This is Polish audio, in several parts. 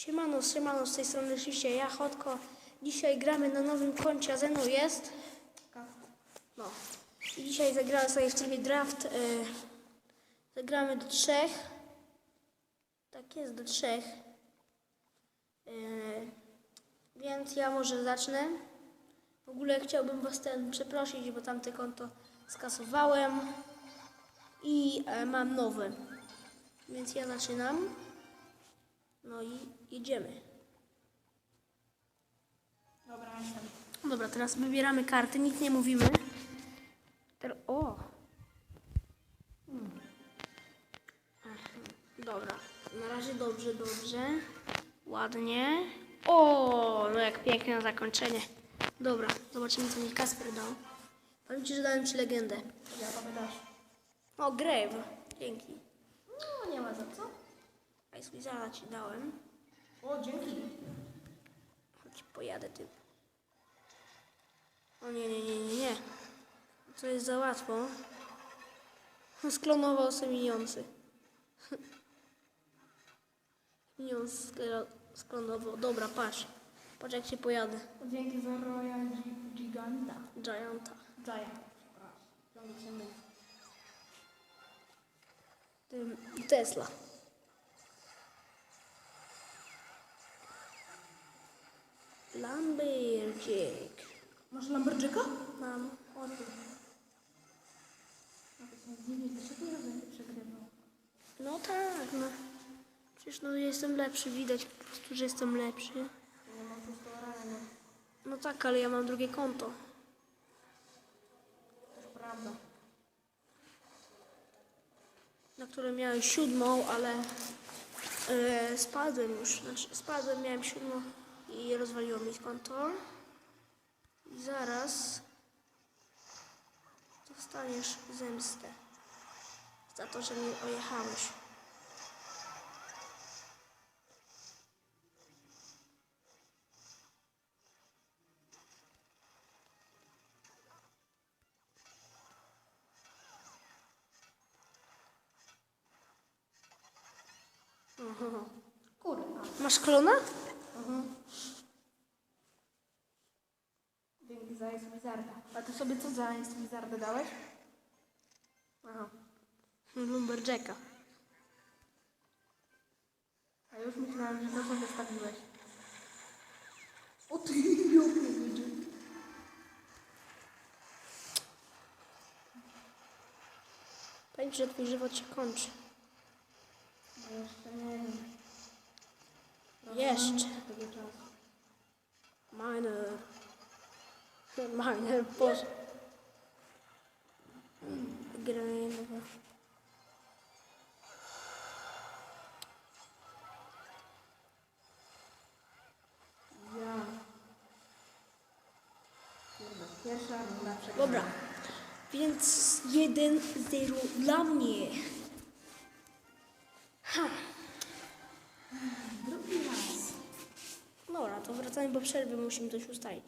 Siemano, siemano, z tej strony oczywiście ja, Chodko. Dzisiaj gramy na nowym koncie, a ze mną jest... No. I dzisiaj zagramy sobie w trybie draft. y, zagramy do trzech. Tak jest, do trzech. Y, więc ja może zacznę. W ogóle chciałbym Was ten przeprosić, bo tamte konto skasowałem. I e, mam nowe. Więc ja zaczynam. No i jedziemy. Dobra, jestem. Dobra, teraz wybieramy karty, nic nie mówimy. Ter- o! Hmm. Dobra, na razie dobrze, dobrze. Ładnie. O, no jak piękne zakończenie. Dobra, zobaczymy co mi Kasper dał. Powiem Ci, że dałem Ci legendę. Ja dasz. O, Grave. Dzięki. No, nie ma za co. Ice Wizarda Ci dałem. O, dzięki. Chodź, pojadę tym. O nie, nie, nie, nie, nie. To jest za łatwo. Sklonował sobie minionsy. Minions sklo- sklonował. Dobra, patrz. Patrz jak się pojadę. Dzięki za Royal Gi- Giganta. Gianta. Giant. Przepraszam. Tesla. Lumberjack. Masz Lumberjacka? Mam. O, ty. No? No tak, no. Przecież no jestem lepszy, widać po prostu, że jestem lepszy. Ja mam pustą ranę. No tak, ale ja mam drugie konto. To jest prawda. na którym miałem siódmą, ale e, spadłem już. Znaczy, spadłem, miałem siódmą i rozwaliło mi konto. I zaraz dostaniesz zemstę za to, że mnie ojechałeś. Kurwa. Masz klona? Dzięki za Wizarda. A ty sobie co za Ice Wizarda dałeś? Aha. Lumberjacka. A już myślałem, że to sobie stawiłeś. O ty, jak nie. Powiem ci, że twój żywot się kończy. No jeszcze nie wiem. Jeszcze. Miner. Miner, boże. Granowa. Ja. Pierwsza runda przegrana. Dobra. Więc 1-0 dla mnie. Wracamy po przerwie, musimy coś ustalić.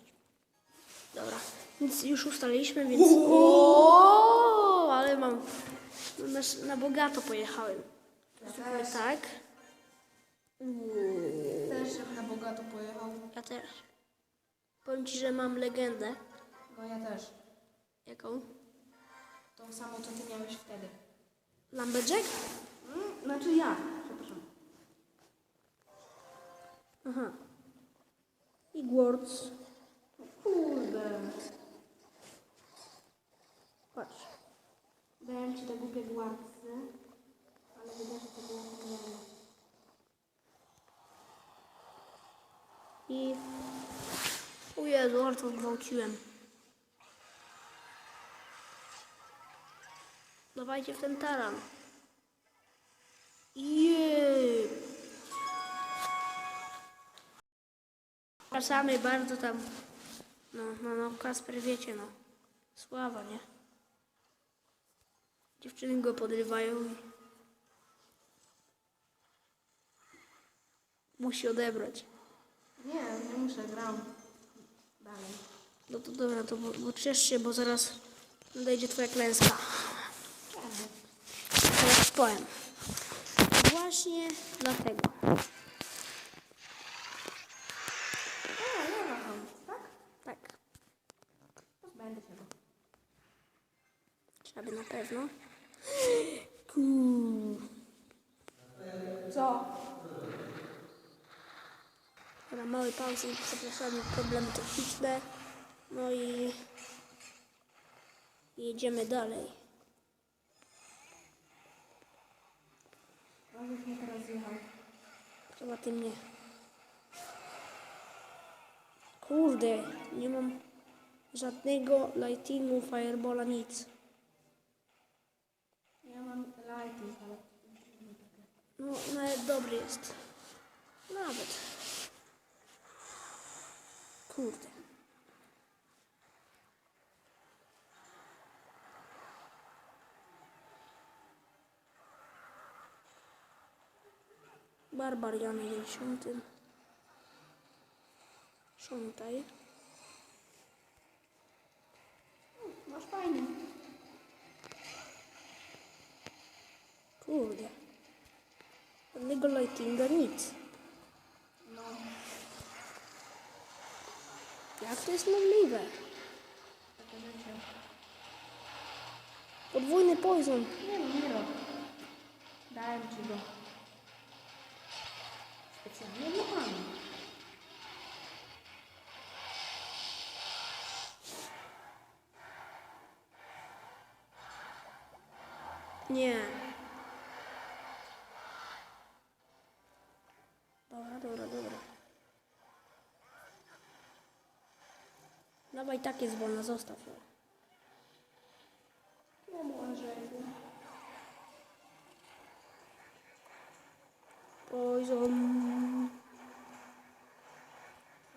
Dobra, więc już ustaliliśmy, więc... O, ale mam... Na, na bogato pojechałem. Zróbmy też. tak. Też jak na bogato pojechał. Ja też. Powiem ci, że mam legendę. No ja też. Jaką? To samo, co ty miałeś wtedy. Lumberjack? Mm, znaczy ja. Przepraszam. Aha. I Words. Kurde. Patrz. Dałem ci te głupie gładzy, ale widać, że to było pomylone. I... O Jezu, ale to gwałciłem. Dawajcie w ten taran. Jej! Czasami bardzo tam... No, no, no, Kasper wiecie, no. Sława, nie? Dziewczyny go podrywają i... Musi odebrać. Nie, nie muszę, gram. Dalej. No to dobra, to bo, bo ciesz się, bo zaraz nadejdzie twoja klęska. Teraz powiem. Właśnie dlatego. Pewno. Kuu. Co? Dobra, mały pauzy, przepraszamy, problemy techniczne. No i jedziemy dalej. Już mnie teraz zjechał. Chyba ty mnie. Kurde, nie mam żadnego lightingu, firebola, nic. Ja mam lighting, ale... No, nawet dobry jest. Nawet. Kurde. Barbarian 90. Szuntaj. Masz fajnie. Kurde. Żadnego lightinga, nic. No. Jak to jest możliwe? Podwójny poison. Nie nie rób. Dałem ci go. Specjalnie dla pani. Nie. Dawaj, tak jest wolna, zostaw ją. Nie może. Poison.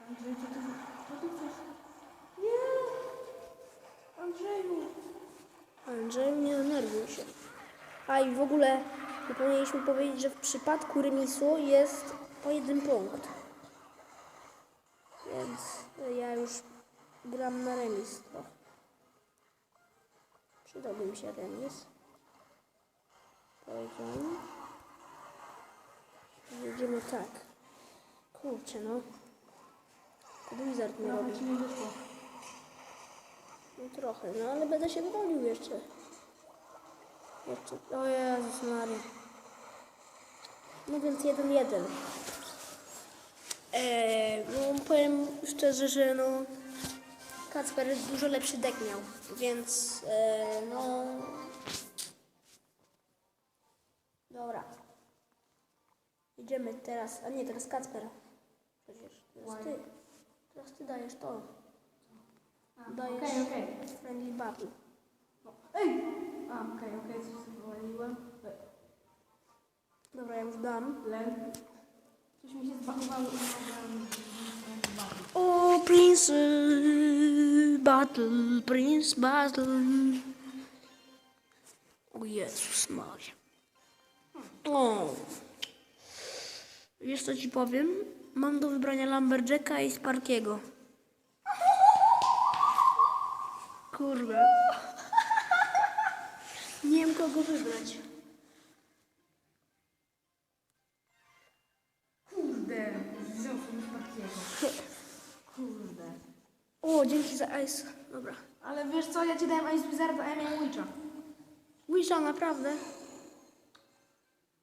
Andrzej, co ty, co ty chcesz? Nie! Andrzeju! Andrzej, nie denerwuj się. A i w ogóle nie powinieneśmy powiedzieć, że w przypadku remisu jest po jeden punkt. Więc ja już gram na remis trochę. Przydałby mi się remis. Poison. Jedziemy tak. Kurczę no. To Blizzard mi robi. No trochę, no ale będę się bronił jeszcze. Jeszcze, o Jezus Maria. No więc jeden jeden. Eee, no powiem szczerze, że no Kacper dużo lepszy deck miał, więc eee, no... Dobra. Idziemy teraz, a nie, teraz Kacper. Przecież, teraz ty. Teraz ty dajesz to. A, Dajesz Okej, okej. friendly battle. Ej! A, okej, okej, coś sobie powaliłem. Dobra, ja już dam. Len. Się. O, Prince Battle, Prince Battle. O Jezus Maria. O. Wiesz co ci powiem? Mam do wybrania Lumberjacka i Sparkiego. Kurwa. Nie wiem kogo wybrać. O, dzięki za ice. Dobra. Ale wiesz co, ja ci dałem Ice Wizarda, a ja miałem Witcha. Wisza, naprawdę?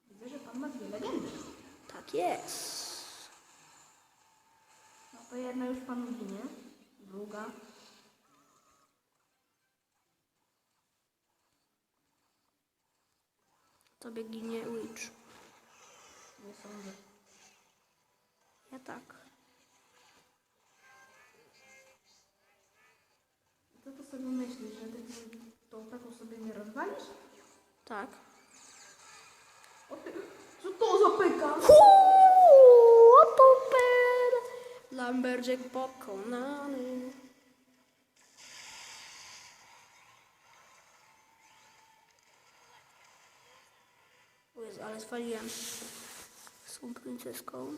Widzę, że pan ma dwie legendy. Tak jest. No to jedna już panu ginie. Druga. Tobie ginie Witch. Nie sądzę. Ja tak. Co to sobie myślisz, że ty tą taką sobie nie rozwalisz? Tak. O ty, co to za pyka? Lumberjack pokonany. Jezu, ale zwaliłem z tą princeską.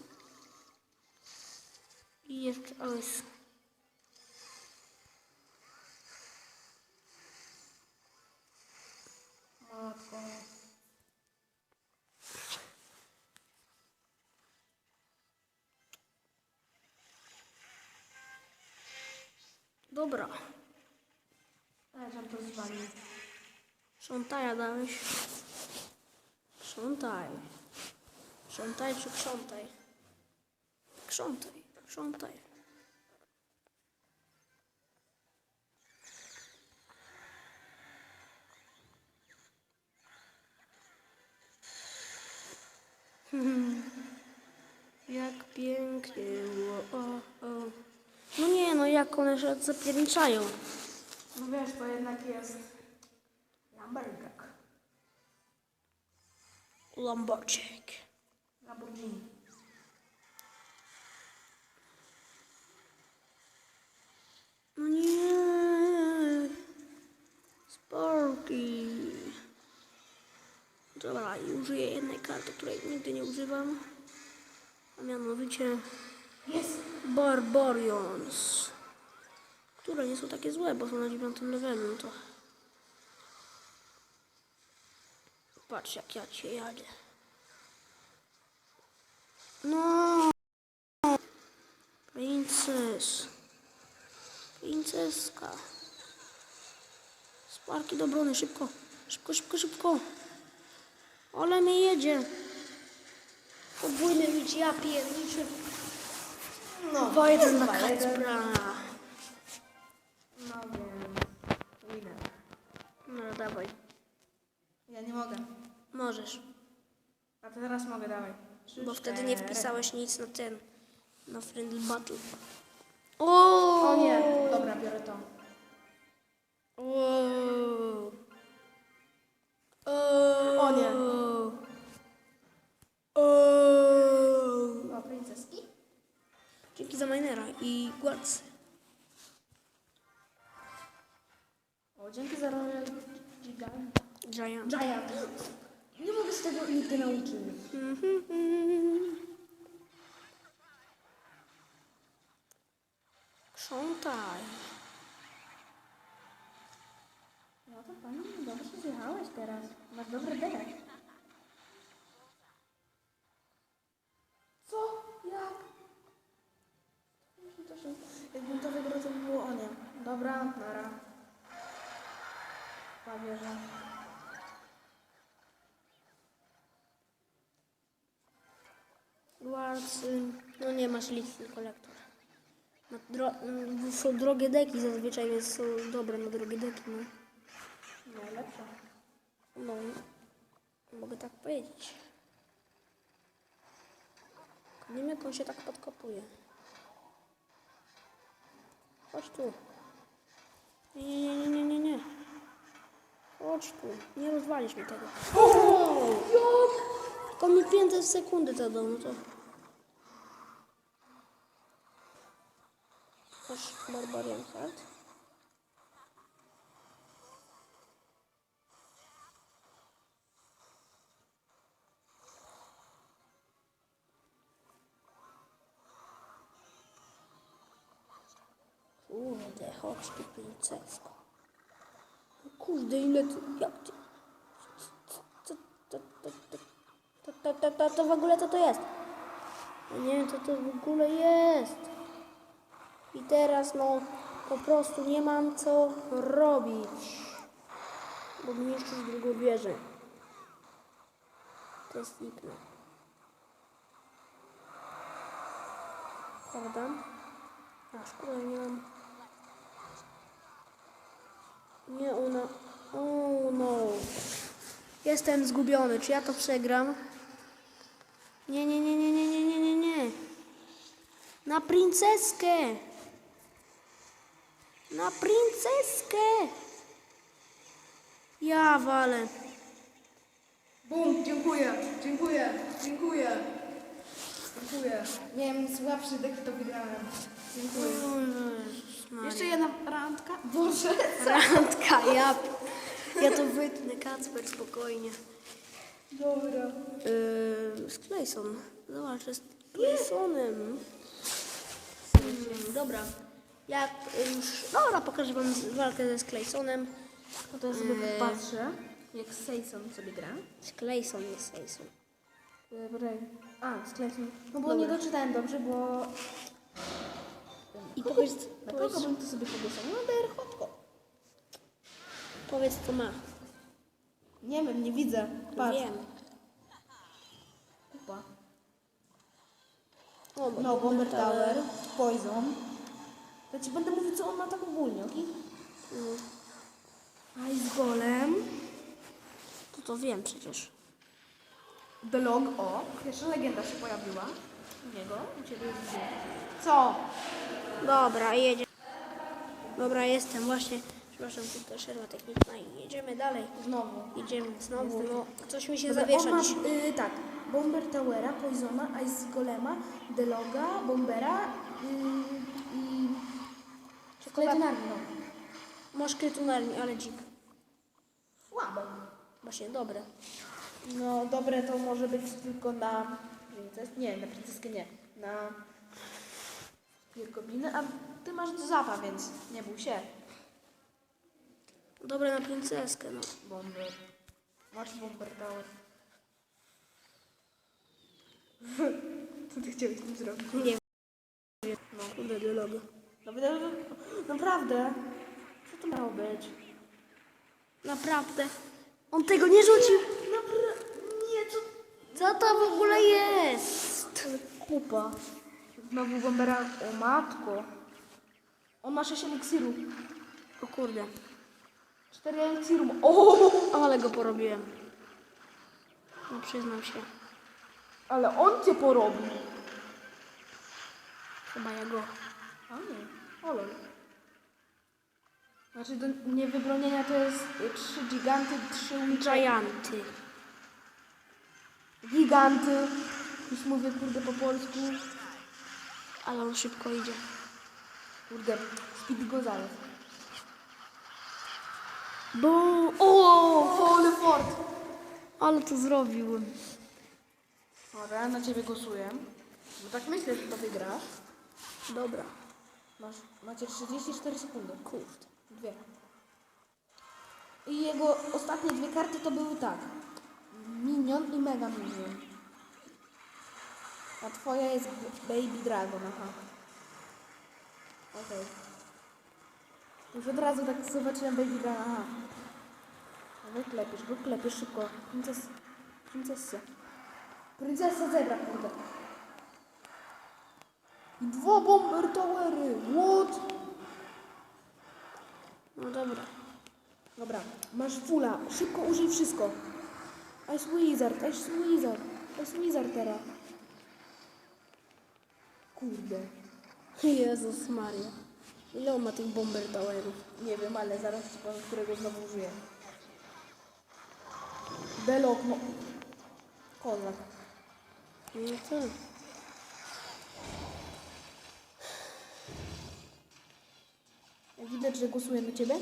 I jeszcze OS. Matko. Dobra. Ale tam to zwalił. Krzątaja dałeś. Krzątaj. Krzątaj czy krzątaj? Krzątaj, krzątaj. Hmm. Jak pięknie, o, o, o. No nie, no jak one się zapierniczają. No wiesz, to jednak jest Lamborghini. Lamborczyk. Lamborghini. No nie. Sporki. Dobra, i użyję jednej karty, której nigdy nie używam. A mianowicie Jest! Barbarians. Które nie są takie złe, bo są na dziewiątym levelu, to... Patrz jak ja cię jadę. No. Princes. Princeska. Sparki do obrony, szybko. Szybko, szybko, szybko. Ale mnie jedzie. Podwójny widz, ja pierniczę. No, Dwa jeden jeden. Kacpra. No. Winner. No dawaj. Ja nie mogę. Możesz. A to teraz mogę, dawaj. Trzy, Bo wtedy nie wpisałeś nic na ten. Na Friendly Battle. O! O nie, dobra, biorę to. O! O. O! Princeski. Dzięki za minera i gładcy. O, dzięki za rolę giganta. Giant. Giant. Nie mogę z tego nigdy nauczyć. Krzątaj. No to fajnie, dobrze zjechałeś teraz. Masz dobry dech. Dobra, nara. Pawierze. Gładcy. No nie masz liczny kolektor. Na dro... mm, są drogie deki zazwyczaj, więc są dobre na drogie deki, no. Najlepsze. No, mogę tak powiedzieć. Nie wiem, jak on się tak podkopuje. Chodź tu. Не-не-не-не-не. Вот что. Не развалишь меня тогда. Ко мне 50 секунды тогда, ну то. Аж Барбарен Харт. To dał, no. Kurde, ile tu, jak ty... To, to, to, to, to, to, to, to, to w ogóle co to jest? Ja nie wiem, co to w ogóle jest. I teraz, no, po prostu nie mam co robić. Bo niszczysz drugą wieżę. To jest ikna. Prawda? A szkoda, nie mam. Nie, ona. O no. Jestem zgubiony. Czy ja to przegram? Nie, nie, nie, nie, nie, nie, nie, nie, nie. Na princeskę. Na princeskę. Ja walę. Bum, dziękuję, dziękuję, dziękuję. Dziękuję. Miałem słabszy dek, to wygrałem. Dziękuję. O Jezus Maria. Jeszcze jedna randka? Boże. Randka, ja, ja to wytnę, Kacper, spokojnie. Dobra. Yy, z Clayson. Zobacz, z Claysonem. Mm, dobra. Jak już... Dobra, pokażę wam walkę ze Claysonem. No to ja sobie patrzę, jak Sejson sobie gra. Z Clayson jest Clayson. Dobra. A, sklepnie. No bo Dobra. nie doczytałem dobrze, bo... I Kogo- powiedz, Na powiedz, kogo bym to sobie powiesił? No, Berchotko. powiedz co ma. Nie wiem, nie widzę. Patrz. Wiem. Kupa. O, No, Bomber Tower, Poison. To ci będę mówił, co on ma tak ogólnie, okej? Mm. Ice Golem. To to wiem przecież. The Log, o. Pierwsza legenda się pojawiła. U niego, u ciebie gdzie? Co? Dobra, jedzie. Dobra, jestem właśnie. Przepraszam, tylko przerwa techniczna i jedziemy dalej. Znowu. Jedziemy znowu. No, coś mi się Dobra, zawiesza on ma, dziś. y, tak, Bomber Towera, Poisona, Ice Golema, Deloga, Bombera y, i... Czekoladynarni, no. Masz krytunarni, ale dzik. Słabo. Właśnie, dobre. No, dobre to może być tylko na. Nie, na princeskę nie. Na Pirkobinę, a ty masz zapa, więc nie bój się. Dobre na princeskę, no. Bomber. Masz Bomber Tower. Co ty chciałeś tym zrobić? Nie No. Kurde, dialogu. Naprawdę? Naprawdę? Co to miało być? Naprawdę. On tego nie rzucił. Naprawdę? Nie, co... Co to w ogóle jest? Kupa. Znowu bombera... O matko. On ma 6 eliksirów. O kurde. 4 eliksirów. O! Ale go porobiłem. No przyznam się. Ale on cię porobi. Chyba ja go. A nie. Olol. Znaczy do niewybronienia to jest 3 giganty, 3 witcher. Gianty. Giganty. Już mówię kurde po polsku. Ale on szybko idzie. Kurde. Speed Gonzales. Bo... O! Holy fort. Ale to zrobił. Dobra, na ciebie głosuję. Bo tak myślę, że to wygrasz. Dobra. Masz, macie 34 sekundy. Kurde. Dwie. I jego ostatnie dwie karty to były tak. Minion i Mega Minion. A twoja jest Baby Dragon, aha. Okej. Już od razu tak zobaczyłem Baby Dragon, aha. No klepiesz, go klepiesz szybko. Princes... Princessia. Princesa zebra, kurde. I dwa Bomber Towery. What? No dobra. Dobra, masz fulla. Szybko użyj wszystko. Ice Wizard, Ice Wizard, Ice Wizard teraz. Kurde. Jezus Maria. Ile on ma tych bomber towerów? Nie wiem, ale zaraz ci powiem, którego znowu użyję. Belok, no. Kozak. No. Jak widać, że głosuję na ciebie?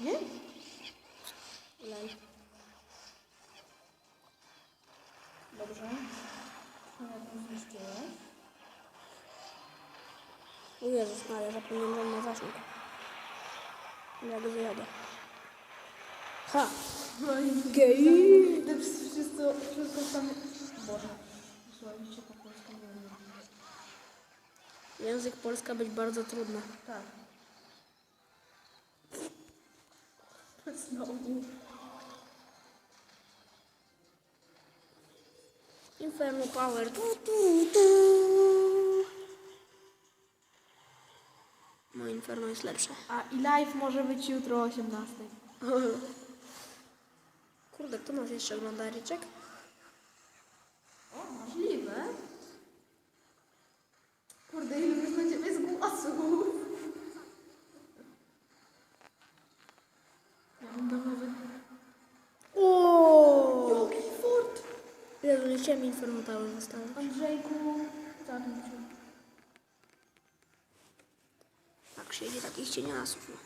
Nie? Lej. Dobrze. Ja to zniszczyłem. O Jezus Maria, zapomniałem, ma zasięg. Ja go wyjadę. Ha! Gej! To wszystko, wszystko tam... Boże. Słuchajcie po polsku nie. Język Polska być bardzo trudny. Tak. Znowu. Inferno Power. Tu, tu, tu. No Inferno jest lepsze. A i live może być jutro o 18. Kurde, kto nas jeszcze ogląda, Ryczek? O, możliwe. Kurde, ile już ciebie jest głosów. Ja bym dał nawet... O! Jaki fort! Inferno Tower zostawić. Andrzejku, zabił cię. Tak siedzi takich cieniasów. No.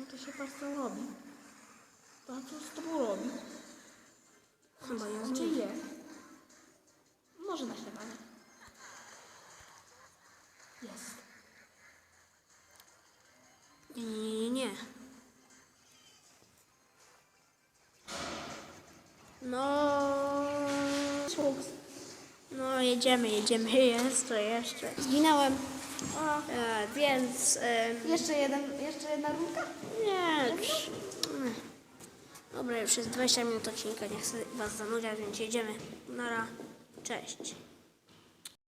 No to się co robi. To co z tobą robi? Chyba ja Jedziemy, jedziemy, jeszcze, jeszcze. Zginąłem, A, e, więc... Jeszcze jeden, jeszcze jedna rundka? nie, Dobra, już jest 20 minut odcinka, nie chcę was zanudziać, więc jedziemy. Nara, cześć.